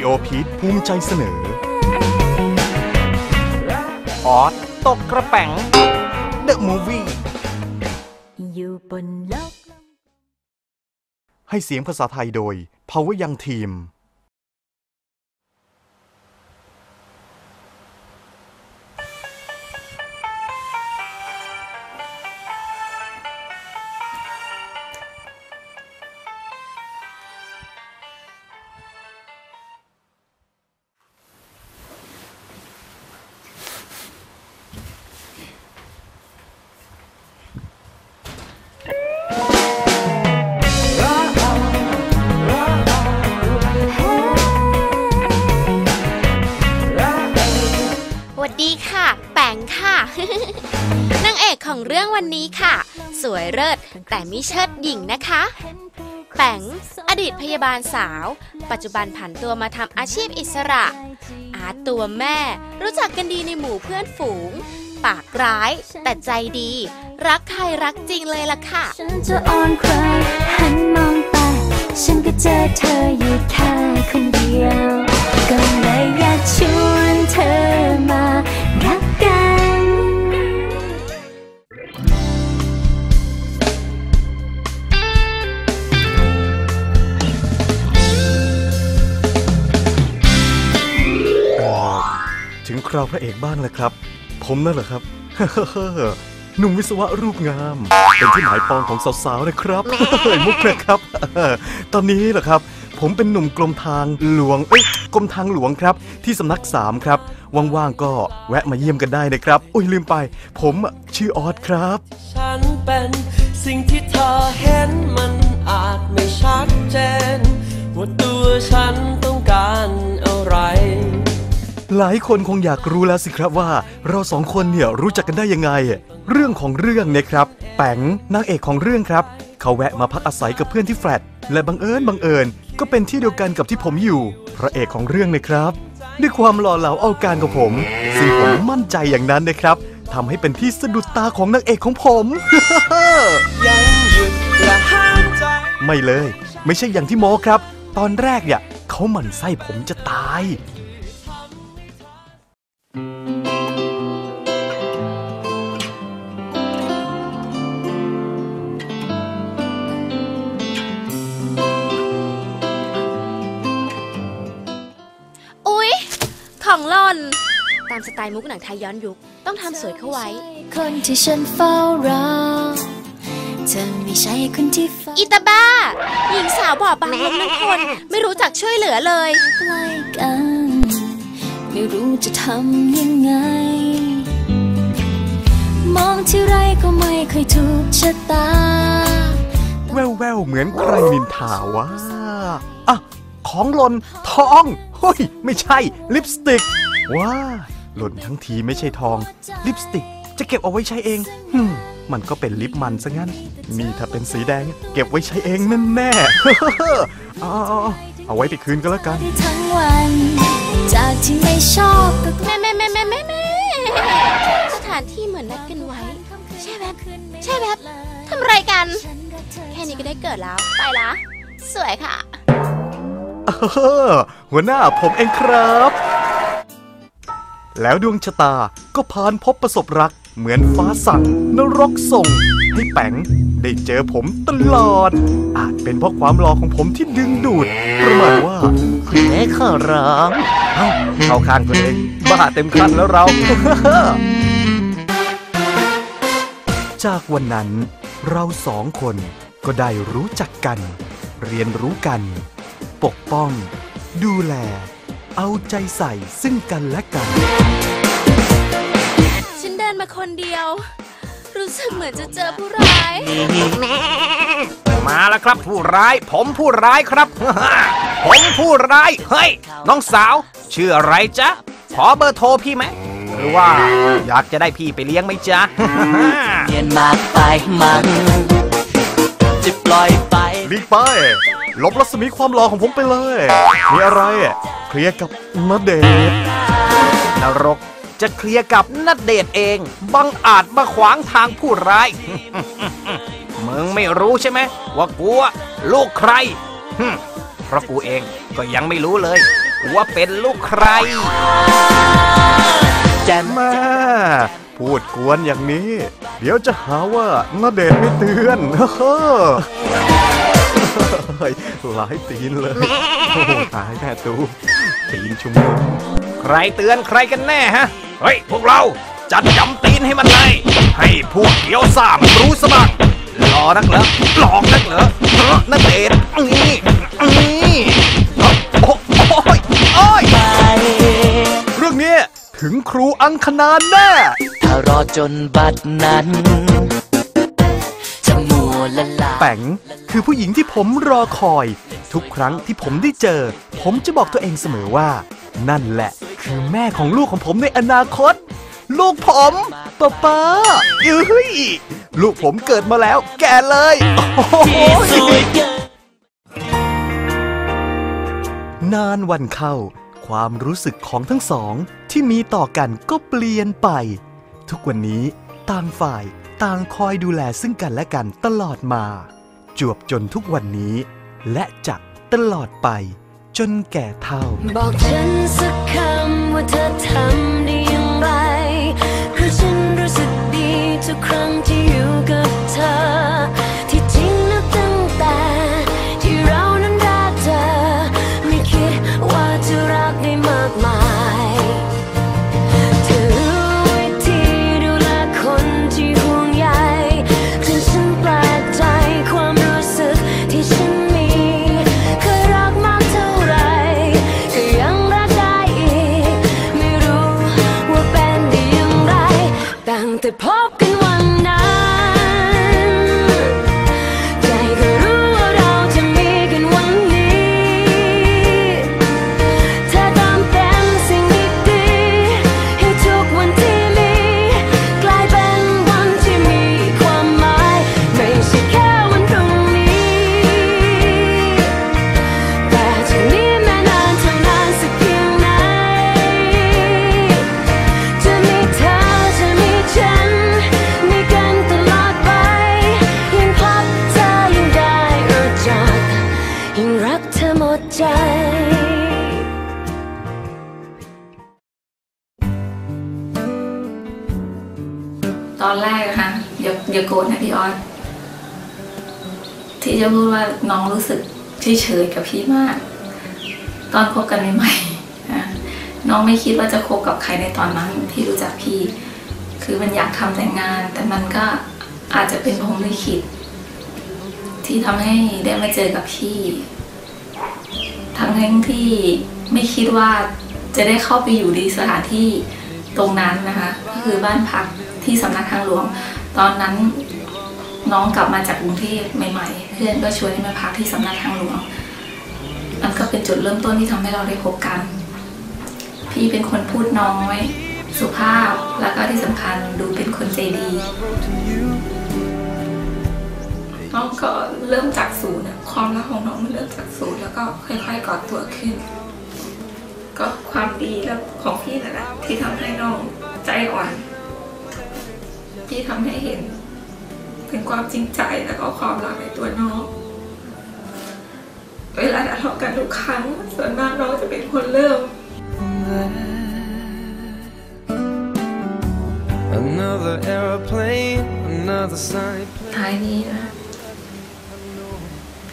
ดิโอพีทภูมิใจเสนอ ออสตกกระแป๋ง The Movie อยู่บนโลกให้เสียงภาษาไทยโดย Power Young Team รีค่ะ สวยเลิศแต่ไม่เชิดหญิงนะคะแป๋งอดีตพยาบาลสาว ปัจจุบันผันตัวมาทำอาชีพอิสระ อาร์ตตัวแม่ รู้จักกันดีในหมู่เพื่อนฝูง ปากร้าย แต่ใจดี รักใครรักจริงเลยล่ะค่ะ ฉันจะอ่อนใครหันมองไป ฉันก็เจอเธออยู่แค่คนเดียว ก็เลยอยากชวนเธอมารัก คราวพระเอกบ้างแล้วครับ ผมนั่นแหละครับหนุ่มวิศวะรูปงาม เป็นที่หมายปองของสาวๆนะครับมุกนะครับ ตอนนี้เหรอครับ ผมเป็นหนุ่มกรมทางหลวงเอ้ยกรมทางหลวงครับ ที่สำนักสามครับว่างๆก็แวะมาเยี่ยมกันได้นะครับ อุ้ยลืมไป ผมชื่อออสครับ ฉันเป็นสิ่งที่เธอเห็นมันอาจไม่ชัดเจนว่าตัวฉันต้องการอะไร หลายคนคงอยากรู้แล้วสิครับว่า เราสองคนเนี่ยรู้จักกันได้ยังไง เรื่องของเรื่องเนี่ยครับ แปงนางเอกของเรื่องครับ เขาแวะมาพักอาศัยกับเพื่อนที่แฟลตและบังเอิญบังเอิญ ก็เป็นที่เดียวกันกับที่ผมอยู่ พระเอกของเรื่องนะครับ ด้วยความหล่อเหลาเอาการของผมซึ่งผมมั่นใจอย่างนั้นนะครับทำให้เป็นที่สะดุดตาของนางเอกของผมยังหยุดและห้ามใจไม่เลย ไม่ใช่อย่างที่โมครับ ตอนแรกเนี่ยเขาหมั่นไส้ผมจะตาย ตามสไตล์มุกหนังไทยย้อนยุค ต้องทำสวยเข้าไว้ คนที่ฉันเฝ้ารอเธอไม่ใช่คนที่เฝ้าอิตาบ้า หญิงสาวบอบบางล้มทั้งคน ไม่รู้จักช่วยเหลือเลยใกล้กัน ไม่รู้จะทำยังไง มองที่ไรก็ไม่เคยถูกชะตา แววๆเหมือนใครนินทาวะอะ ของหล่นทองเฮ้ย ไม่ใช่ ลิปสติก ว้า หล่นทั้งทีไม่ใช่ทอง ลิปสติก จะเก็บเอาไว้ใช้เองฮึมมันก็เป็นลิปมันซะงั้น นี่ถ้าเป็นสีแดง เก็บไว้ใช้เองแน่ๆเอาๆๆเอาไว้ไปคืนก็แล้วกัน ได้ทั้งวัน จากที่ไม่ชอบก็แม่แม่แม่แม่แม่แม่สถานที่เหมือนนัดกันไว้ ใช่แบบใช่แบบทำอะไรกัน แค่นี้ก็ได้เกิดแล้ว ไปละ สวยค่ะ เออหัวหน้าผมเองครับ แล้วดวงชะตาก็พานพบประสบรัก เหมือนฟ้าสั่งนรกส่ง ให้แป๋งได้เจอผมตลอด อาจเป็นเพราะความหล่อของผมที่ดึงดูด ประมาณว่าคุณแม่ขอร้องเอ้าเข้าข้างตัวเอง บ้าเต็มคันแล้วเรา จากวันนั้น เราสองคนก็ได้รู้จักกัน เรียนรู้กัน ปกป้อง ดูแล เอาใจใส่ซึ่งกันและกัน ฉันเดินมาคนเดียว รู้สึกเหมือนจะเจอผู้ร้าย มาแล้วครับผู้ร้าย ผมผู้ร้ายครับ ผมผู้ร้าย เฮ้ย น้องสาว ชื่ออะไรจ๊ะ ขอเบอร์โทรพี่ไหมหรือว่า อยากจะได้พี่ไปเลี้ยงไหมจ๊ะเปลี่ยนมากไปมันจะปล่อยไปลีกไป ลบรัศมีความหล่อของผมไปเลย มีอะไรเคลียร์กับนเดชน์นรกจะเคลียร์กับนัดเดทเอง บังอาจมาขวางทางผู้ร้าย มึงไม่รู้ใช่ไหม ว่ากูอะลูกใครฮึ่มเพราะกูเองก็ยังไม่รู้เลย ว่าเป็นลูกใครแม่พูดกวนอย่างนี้ เดี๋ยวจะหาว่านาเดชน์ไม่เตือนเฮ้ ยหลายตีนเลยโอ้โหตายแม่ตูตีนชุมนุมใครเตือนใครกันแน่ฮะ เฮ้ย พวกเราจัดจำตีนให้มันเลยให้พวกเกียวซ่ามันรู้สบ้างหลอนักเหรอหลอกนักเหรอเออนักเดทนี่นี่โอ้โอ้โอ้ยโอ้ยเรื่องนี้ถึงครูอังคณาแน่ถ้ารอจนบัดนั้น แป๋งคือผู้หญิงที่ผมรอคอย ทุกครั้งที่ผมได้เจอ ผมจะบอกตัวเองเสมอว่า นั่นแหละ คือแม่ของลูกของผมในอนาคต ลูกผมป้าป้าเอ้ยลูกผมเกิดมาแล้ว แก่เลยโอ้โหสวยเกินนานวันเข้า ความรู้สึกของทั้งสองที่มีต่อกันก็เปลี่ยนไป ทุกวันนี้ต่างฝ่าย ต่างคอยดูแลซึ่งกันและกันตลอดมา จวบจนทุกวันนี้ และจักตลอดไป จนแก่เท่า บอกฉันสักคำว่าเธอทำได้อย่างไร คือฉันรู้สึกดีทุกครั้งที่อยู่กับเธอ อย่าอย่าโกรธนะพี่ออสที่จะพูดว่าน้องรู้สึกเฉยๆกับพี่มาก ตอนคบกันใหม่ๆนะน้องไม่คิดว่าจะคบกับใครในตอนนั้นที่รู้จักพี่ คือมันอยากทำแต่งงาน แต่มันก็อาจจะเป็นพรมลิขิตที่ทำให้ได้มาเจอกับพี่ ทั้งทั้งที่ไม่คิดว่าจะได้เข้าไปอยู่ในสถานที่ตรงนั้นนะคะก็คือบ้านพักที่สำนักทางหลวง ตอนนั้นน้องกลับมาจากกรุงเทพใหม่ ๆ เพื่อนก็ชวนให้มาพักที่สำนักทางหลวง มันก็เป็นจุดเริ่มต้นที่ทำให้เราได้พบกัน พี่เป็นคนพูดน้อย สุภาพแล้วก็ที่สำคัญดูเป็นคนใจดีน้องก็เริ่มจากศูนย์อะความรักของน้องมันเริ่มจากศูนย์แล้วก็ค่อยๆก่อตัวขึ้น ก็ความดีแล้วของพี่นั่นแหละที่ทำให้น้องใจอ่อน ที่ทำให้เห็น ถึงความจริงใจแล้วก็ความรักในตัวน้อง เวลาทะเลาะกันทุกครั้ง ส่วนมากน้องจะเป็นคนเริ่ม Another aeroplane, another sunny ท้ายนี้นะ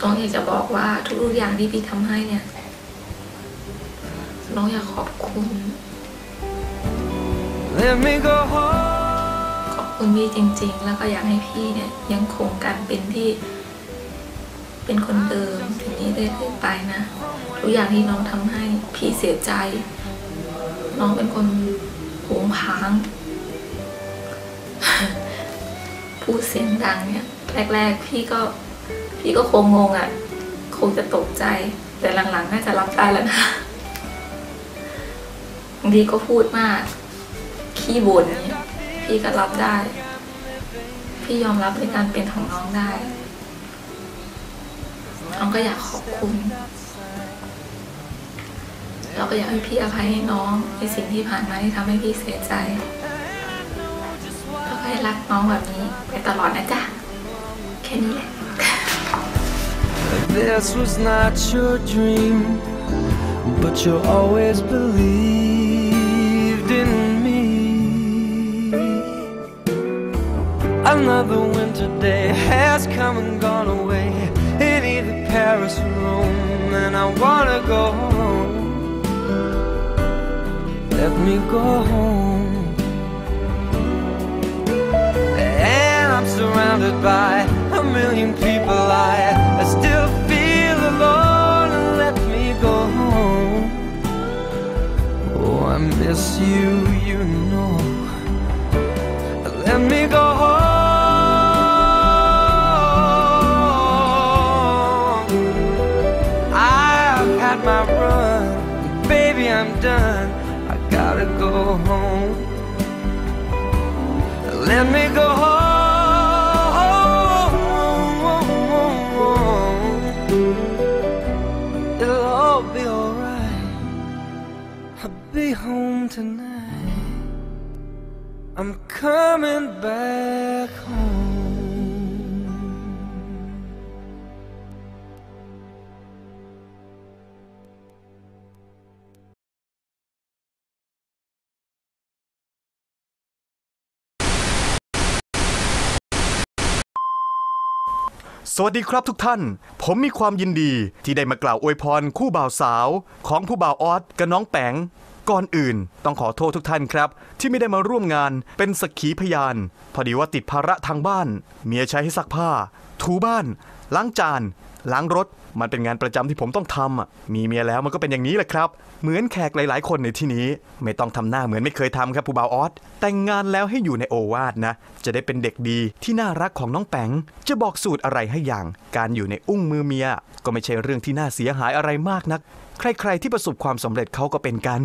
น้องอยากจะบอกว่าทุกๆอย่างที่พี่ทำให้เนี่ย น้องอยากขอบคุณ Let me go home. คุณพี่จริง ๆ แล้วก็อยากให้พี่เนี่ยยังคงการเป็นที่ เป็นคนเดิมถึงนี้เรื่อยๆไปนะทุกอย่างที่น้องทำให้พี่เสียใจ น้องเป็นคนโผงผางพูดเสียงดังเนี่ยแรกๆพี่ก็พี่ก็คงงงอะ คงจะตกใจ แต่หลังๆน่าจะรับได้แล้วนะบางทีก็พูดมาก ขี้บ่นเนี่ย พี่ก็รับได้ พี่ยอมรับในการเป็นของน้องได้น้องก็อยากขอบคุณ เราก็อยากให้พี่อภัยให้น้องในสิ่งที่ผ่านมาที่ทำให้พี่เสียใจแล้วก็ให้รักน้องแบบนี้ไปตลอดนะจ๊ะ แค่นี้แหละ This was not your dream. but you always believe. Another winter day has come and gone away in either Paris or Rome, and I wanna go home. Let me go home. And I'm surrounded by a million people. I, still feel alone. Let me go home. Oh, I miss you, Let me go home. It'll all be alright. I'll be home tonight. I'm coming back สวัสดีครับทุกท่าน ผมมีความยินดีที่ได้มากล่าวอวยพรคู่บ่าวสาว ของผู้บ่าวออสกับน้องแปง ก่อนอื่น ต้องขอโทษทุกท่านครับ ที่ไม่ได้มาร่วมงานเป็นสักขีพยาน พอดีว่าติดภาระทางบ้าน เมียใช้ให้ซักผ้า ถูบ้าน ล้างจาน ล้างรถ มันเป็นงานประจำที่ผมต้องทำอะมีเมียแล้วมันก็เป็นอย่างนี้แหละครับ เหมือนแขกหลาย ๆ คนในที่นี้ ไม่ต้องทำหน้าเหมือนไม่เคยทำครับผู้บ่าวออสแต่งงานแล้วให้อยู่ในโอวาทนะ จะได้เป็นเด็กดีที่น่ารักของน้องแปง จะบอกสูตรอะไรให้อย่าง การอยู่ในอุ้งมือเมีย ก็ไม่ใช่เรื่องที่น่าเสียหายอะไรมากนัก ใครๆที่ประสบความสำเร็จเขาก็เป็นกัน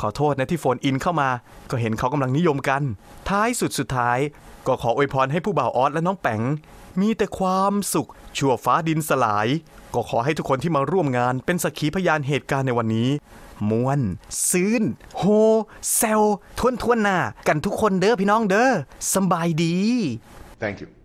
ขอโทษนะที่โฟนอินเข้ามา ก็เห็นเขากำลังนิยมกัน ท้ายสุดสุดท้าย ก็ขออวยพรให้ผู้บ่าวออสและน้องแปงมีแต่ความสุข ชั่วฟ้าดินสลาย ก็ขอให้ทุกคนที่มาร่วมงานเป็นสักขีพยานเหตุการณ์ในวันนี้มวน ซื่น โฮเซลทวนทวนๆหน้า กันทุกคนเด้อพี่น้องเด้อสำบายดี Thank you.